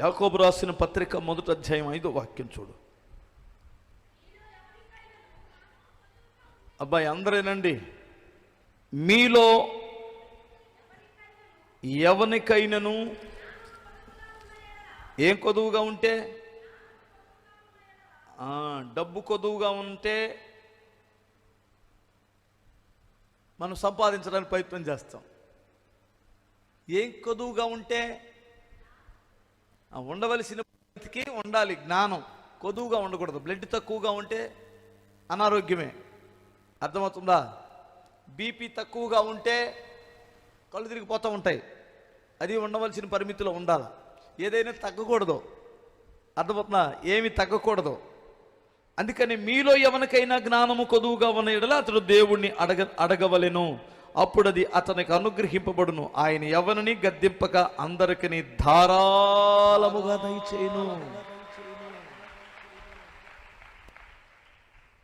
యాకోబు రాసిన పత్రిక మొదటి అధ్యాయం ఐదో వాక్యం చూడు. అబ్బాయి అందరేనండి మీలో ఎవనికైనను ఏం కొదువుగా ఉంటే? డబ్బు కొదువుగా ఉంటే మనం సంపాదించడానికి ప్రయత్నం చేస్తాం. ఏం కొదువుగా ఉంటే? ఉండవలసిన బ్లడ్కి ఉండాలి. జ్ఞానం కొదువుగా ఉండకూడదు. బ్లడ్ తక్కువగా ఉంటే అనారోగ్యమే. అర్థమవుతుందా? బీపీ తక్కువగా ఉంటే కళ్ళు తిరిగిపోతూ ఉంటాయి. అది ఉండవలసిన పరిమితిలో ఉండాలి. ఏదైనా తగ్గకూడదు. అర్థమవుతుందా? ఏమి తగ్గకూడదు. అందుకని మీలో ఎవరికైనా జ్ఞానము కొదువుగా ఉన్న ఎడల అతడు దేవుణ్ణి అడగ అడగవలెను. అప్పుడు అది అతనికి అనుగ్రహింపబడును. ఆయన ఎవరిని గద్దింపక అందరికి ధారాళముగా దయచేయను.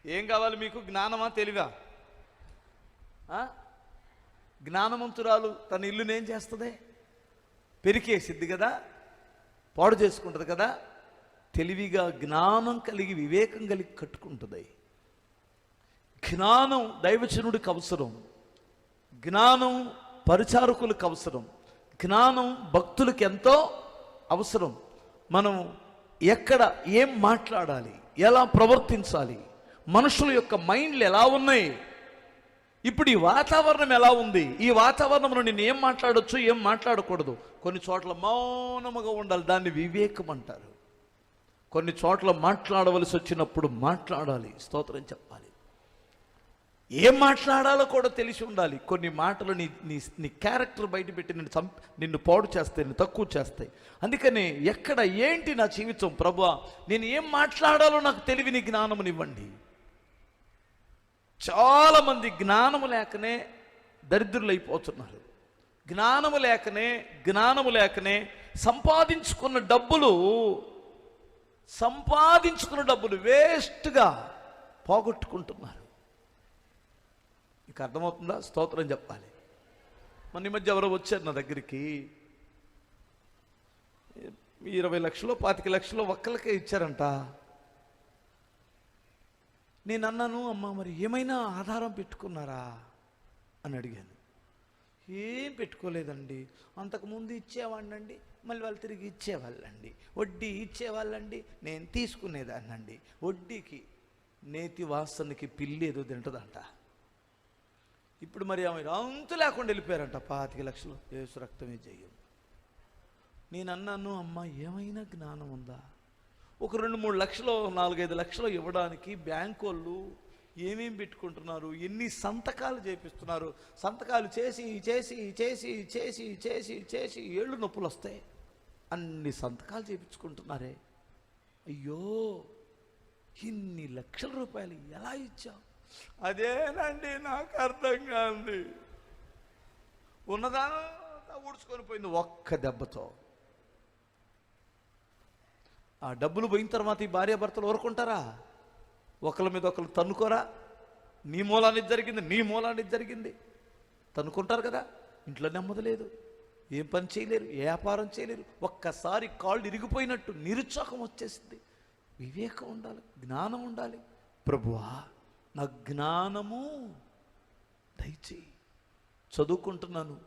ఏం కావాలి మీకు? జ్ఞానమా తెలివా? ఆ? జ్ఞానవంతురాలు తన ఇల్లునేం చేస్తుంది? పెరికేసిద్ది కదా? పాడు చేసుకుంటుంది కదా? తెలివిగా జ్ఞానం కలిగి వివేకం కలిగి కట్టుకుంటుంది. జ్ఞానం దైవచనుడికి అవసరం. జ్ఞానం పరిచారకులకు అవసరం. జ్ఞానం భక్తులకు ఎంతో అవసరం. మనం ఎక్కడ ఏం మాట్లాడాలి? ఎలా ప్రవర్తించాలి? మనుషుల యొక్క మైండ్లు ఎలా ఉన్నాయి? ఇప్పుడు ఈ వాతావరణం ఎలా ఉంది? ఈ వాతావరణంలో నేను ఏం మాట్లాడొచ్చు ఏం మాట్లాడకూడదు? కొన్ని చోట్ల మౌనముగా ఉండాలి దాన్ని వివేకం అంటారు. కొన్ని చోట్ల మాట్లాడవలసి వచ్చినప్పుడు మాట్లాడాలి స్తోత్రం చెప్పాలి. ఏం మాట్లాడాలో కూడా తెలిసి ఉండాలి. కొన్ని మాటలు నీ నీ నీ క్యారెక్టర్ బయటపెట్టి నిన్ను నిన్ను పాడు చేస్తాయి నిన్ను తక్కువ చేస్తాయి. అందుకని ఎక్కడ ఏంటి నా జీవితం ప్రభా? నేను ఏం మాట్లాడాలో నాకు తెలివిని జ్ఞానమునివ్వండి చాలామంది జ్ఞానము లేకనే దరిద్రులైపోతున్నారు. జ్ఞానము లేకనే జ్ఞానము లేకనే సంపాదించుకున్న డబ్బులు సంపాదించుకున్న డబ్బులు వేస్ట్గా పోగొట్టుకుంటున్నారు. మీకు అర్థమవుతుందా? స్తోత్రం చెప్పాలి. మన ఈ మధ్య ఎవరో వచ్చారు నా దగ్గరికి? ఇరవై లక్షలు పాతిక లక్షలు ఒక్కరికే ఇచ్చారంట. నేను అన్నాను అమ్మ మరి ఏమైనా ఆధారం పెట్టుకున్నారా? అని అడిగాను. ఏం పెట్టుకోలేదండి. అంతకుముందు ఇచ్చేవాడినండి మళ్ళీ వాళ్ళు తిరిగి ఇచ్చేవాళ్ళండి. వడ్డీ ఇచ్చేవాళ్ళండి నేను తీసుకునేదాన్నండి. వడ్డీకి నేతి వాసనకి పిల్లి ఏదో తింటదంట. ఇప్పుడు మరి ఆమె అంతు లేకుండా వెళ్ళిపోయారంట. పాతిక లక్షలు. ఏసు రక్తమే జయం. నేను అన్నాను అమ్మ ఏమైనా జ్ఞానం ఉందా? ఒక రెండు మూడు లక్షలు నాలుగైదు లక్షలు ఇవ్వడానికి బ్యాంక్ వాళ్ళు ఏమేం పెట్టుకుంటున్నారు? ఎన్ని సంతకాలు చేపిస్తున్నారు? సంతకాలు చేసి చేసి చేసి చేసి చేసి చేసి ఏళ్ళు నొప్పులు వస్తాయి. అన్ని సంతకాలు చేపించుకుంటున్నారే. అయ్యో ఇన్ని లక్షల రూపాయలు ఎలా ఇచ్చావు? అదేనండి నాకు అర్థం కాదు. ఉన్నదంతా ఊడ్చుకొని పోయింది ఒక్క దెబ్బతో. ఆ డబ్బులు పోయిన తర్వాత ఈ భార్యాభర్తలు ఊరుకుంటారా? ఒకళ్ళ మీద ఒకళ్ళు తన్నుకోరా? నీ మూలాన్ని జరిగింది నీ మూలాన్ని జరిగింది. తన్నుకుంటారు కదా ఇంట్లో నెమ్మది లేదు. ఏం పని చేయలేరు ఏ వ్యాపారం చేయలేరు. ఒక్కసారి కాళ్ళు ఇరిగిపోయినట్టు నిరుత్సాహం వచ్చేసింది. వివేకం ఉండాలి జ్ఞానం ఉండాలి. ప్రభువా నా జ్ఞానము దయచేయి. చదువుకుంటున్నాను.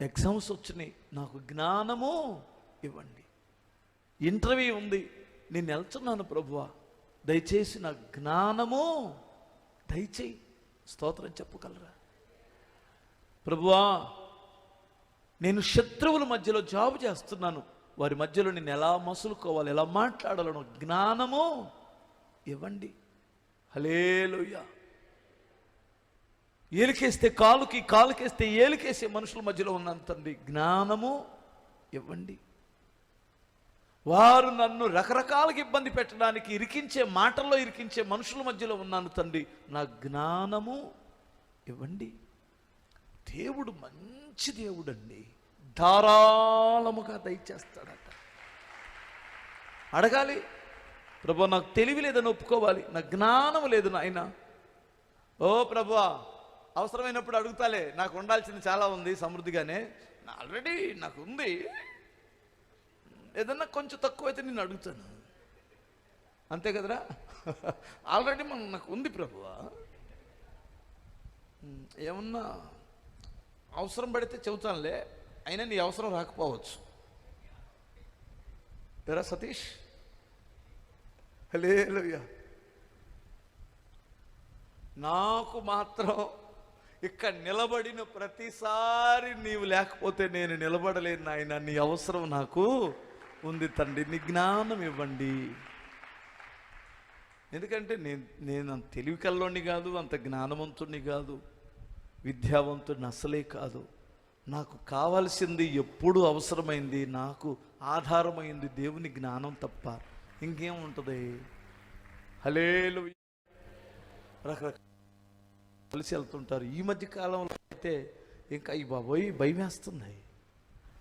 ఎగ్జామ్స్ వచ్చినాయి. నాకు జ్ఞానము ఇవ్వండి. ఇంటర్వ్యూ ఉంది. నేను వెళ్తున్నాను ప్రభువా. దయచేసి నా జ్ఞానము దయచేయి. స్తోత్రం చెప్పగలరా? ప్రభువా నేను శత్రువుల మధ్యలో జాబు చేస్తున్నాను. వారి మధ్యలో నేను ఎలా మసులుకోవాలి ఎలా మాట్లాడాలను జ్ఞానము ఇవ్వండి. హలేలుయ్యా ఏలికేస్తే కాలుకి కాలుకేస్తే ఏలికేసే మనుషుల మధ్యలో ఉన్నాను తండ్రి జ్ఞానము ఇవ్వండి. వారు నన్ను రకరకాలుగా ఇబ్బంది పెట్టడానికి ఇరికించే మాటల్లో ఇరికించే మనుషుల మధ్యలో ఉన్నాను తండ్రి. నా జ్ఞానము ఇవ్వండి. దేవుడు మంచి దేవుడు అండి ధారాళముగా దయచేస్తాడట. అడగాలి ప్రభా నాకు తెలివి లేదని ఒప్పుకోవాలి. నా జ్ఞానం లేదు నాయన. ఓ ప్రభా అవసరమైనప్పుడు అడుగుతాలే. నాకు ఉండాల్సింది చాలా ఉంది సమృద్ధిగానే. ఆల్రెడీ నాకు ఉంది. ఏదన్నా కొంచెం తక్కువ అయితే నేను అడుగుతాను. అంతే కదరా? ఆల్రెడీ మనం నాకు ఉంది ప్రభువా ఏమన్నా అవసరం పడితే చెబుతానులే. అయినా నీ అవసరం రాకపోవచ్చు. ఎరా సతీష్? హలేలుయా నాకు మాత్రం ఇక్కడ నిలబడిన ప్రతిసారి నీవు లేకపోతే నేను నిలబడలేను నాయన. నీ అవసరం నాకు ఉంది తండ్రి. నీ జ్ఞానం ఇవ్వండి. ఎందుకంటే నేను నేను అంత తెలివి కల్లోని కాదు అంత జ్ఞానవంతుణ్ణి కాదు. విద్యావంతుడిని అసలే కాదు. నాకు కావాల్సింది ఎప్పుడు అవసరమైంది నాకు ఆధారమైంది దేవుని జ్ఞానం తప్ప. ఇంకేముంటుంది హలేలు రకరకాల కలిసి వెళ్తుంటారు. ఈ మధ్య కాలంలో అయితే ఇంకా ఈ బాబోయ్ భయం వేస్తున్నాయి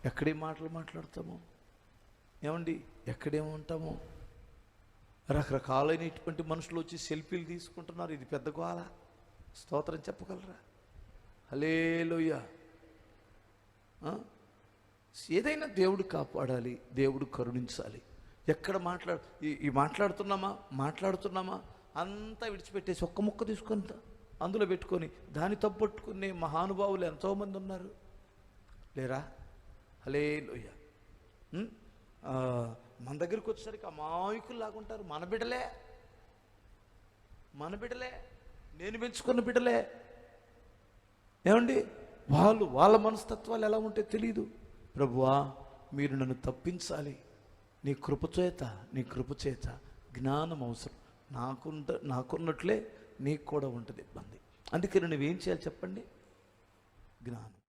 ఎక్కడే మాటలు మాట్లాడతాము? ఏమండి ఎక్కడేముంటాము రకరకాలైనటువంటి మనుషులు వచ్చి సెల్ఫీలు తీసుకుంటున్నారు. ఇది పెద్ద గోల. స్తోత్రం చెప్పగలరా? హలేలోయ ఏదైనా దేవుడు కాపాడాలి దేవుడు కరుణించాలి. ఎక్కడ మాట్లాడు ఈ- మాట్లాడుతున్నామా? మాట్లాడుతున్నామా? అంతా విడిచిపెట్టేసి ఒక్క ముక్క తీసుకొని అందులో పెట్టుకొని దాని తప్పట్టుకునే మహానుభావులు ఎంతోమంది ఉన్నారు. లేరా? హలే లోయ మన దగ్గరికి వచ్చేసరికి అమాయకులు లాగుంటారు. మన బిడ్డలే. మన బిడ్డలే. నేను పెంచుకున్న బిడ్డలే. ఏమండి? వాళ్ళు వాళ్ళ మనస్తత్వాలు ఎలా ఉంటే తెలియదు ప్రభువా మీరు నన్ను తప్పించాలి. నీ కృపచేత నీ కృపచేత జ్ఞానం అవసరం. నాకుంట నాకున్నట్లే నీకు కూడా ఉంటుంది ఇబ్బంది. అందుకని నువ్వేం చేయాలి చెప్పండి? జ్ఞానం.